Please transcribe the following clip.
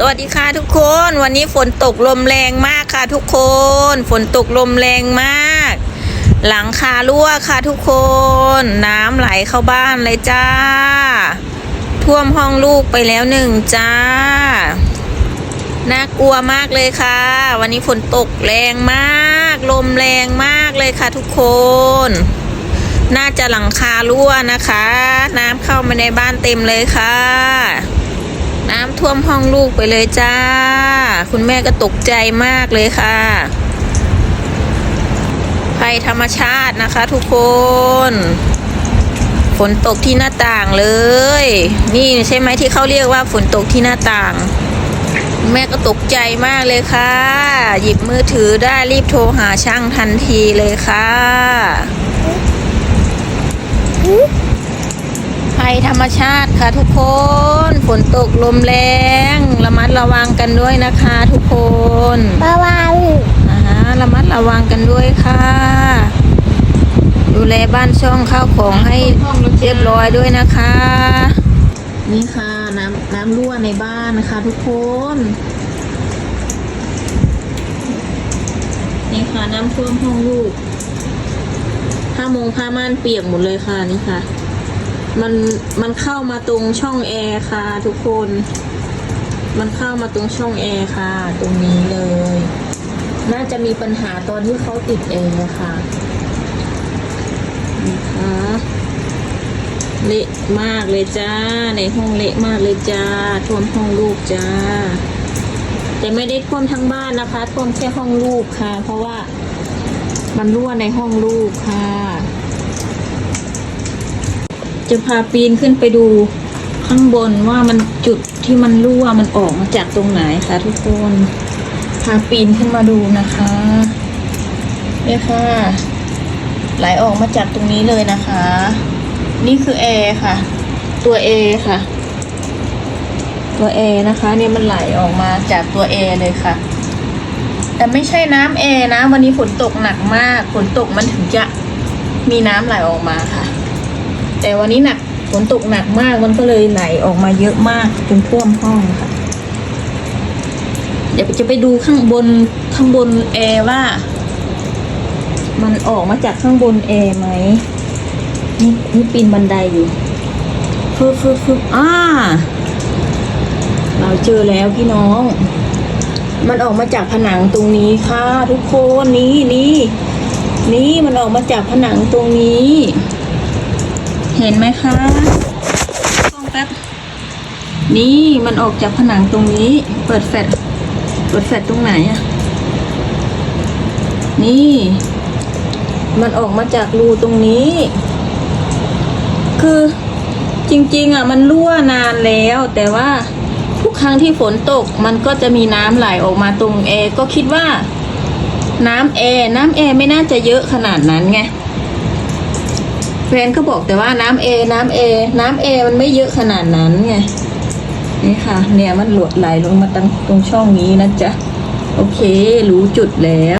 สวัสดีค่ะทุกคนวันนี้ฝนตกลมแรงมากค่ะทุกคน ฝนตกลมแรงมาก หลังคารั่วค่ะทุกคน น้ำไหลเข้าบ้านเลยจ้า ท่วมห้องลูกไปแล้วหนึ่งจ้าน่ากลัวมากเลยค่ะ วันนี้ฝนตกแรงมาก ลมแรงมากเลยค่ะทุกคน น่าจะหลังคารั่วนะคะ น้ำเข้ามาในบ้านเต็มเลยค่ะ น้ำท่วมห้องลูกไปเลยจ้า คุณแม่ก็ตกใจมากเลยค่ะภัยธรรมชาตินะคะทุกคนฝนตกที่หน้าต่างเลย นี่ใช่ไหมที่เขาเรียกว่าฝนตกที่หน้าต่าง แม่ก็ตกใจมากเลยค่ะ หยิบมือถือได้รีบโทรหาช่างทันทีเลยค่ะ ภัย ธรรมชาติค่ะทุกคน ฝนตกลมแรงระมัดระวังกันด้วยนะคะทุกคนบาวาอ่าระมัดระวังกันด้วยค่ะ ดูแลบ้านช่องข้าวของให้เรียบร้อยด้วยนะคะ นี่ค่ะน้ำน้ำรั่วในบ้านนะคะทุกคน นี่ค่ะน้ำท่วมห้องลูกผ้ามงผ้าม่านเปียกหมดเลยค่ะนี่ค่ะ มันมันเข้ามาตรงช่องแอร์ค่ะ ทุกคน มันเข้ามาตรงช่องแอร์ค่ะ ตรงนี้เลย น่าจะมีปัญหาตอนที่เขาติดแอร์ค่ะนะคะเละมากเลยจ้า ในห้องเละมากเลยจ้าท่วมห้องลูกจ้า แต่ไม่ได้ท่วมทั้งบ้านนะคะท่วมแค่ห้องลูกค่ะ เพราะว่ามันรั่วในห้องลูกค่ะ จะพาปีนขึ้นไปดูข้างบนว่ามันจุดที่มันรั่วมันออกมาจากตรงไหนคะทุกคน พาปีนขึ้นมาดูนะคะเนี่ยค่ะ ไหลออกมาจากตรงนี้เลยนะคะ นี่คือแอร์ค่ะ ตัวเอค่ะ ตัวเอนะคะเนี่ยมันไหลออกมาจากตัวเอเลยค่ะ แต่ไม่ใช่น้ำเอนะ วันนี้ฝนตกหนักมากฝนตกมันถึงจะมีน้ำไหลออกมาค่ะ แต่วันนี้หนักฝนตกหนักมากมันก็เลยไหลออกมาเยอะมากจนท่วมห้องค่ะ เดี๋ยวจะไปดูข้างบนข้างบนแอร์ว่า มันออกมาจากข้างบนแอร์ไหมนี่นี่ปีนบันไดอยู่ฟึบฟึบฟึบอ่าเราเจอแล้วพี่น้อง มันออกมาจากผนังตรงนี้ค่ะ ทุกคนนี่นี่นี่มันออกมาจากผนังตรงนี้ เห็นไหมคะต้องแป๊บนี่มันออกจากผนังตรงนี้ เปิดแฟลชเปิดแฟลชตรงไหนอะนี่ มันออกมาจากรูตรงนี้ คือจริงๆอะมันรั่วนานแล้ว แต่ว่าทุกครั้งที่ฝนตกมันก็จะมีน้ำไหลออกมาตรงแอร์ก็คิดว่า น้ำแอร์น้ำแอร์ไม่น่าจะเยอะขนาดนั้นไง แฟนก็บอกแต่ว่าน้ำเอน้ำเอน้ำเอมันไม่เยอะขนาดนั้นไงนี่ค่ะ เนี่ยมันหลดไหลลงมาตรงตรงช่องนี้นะจ๊ะ โอเค รู้จุดแล้ว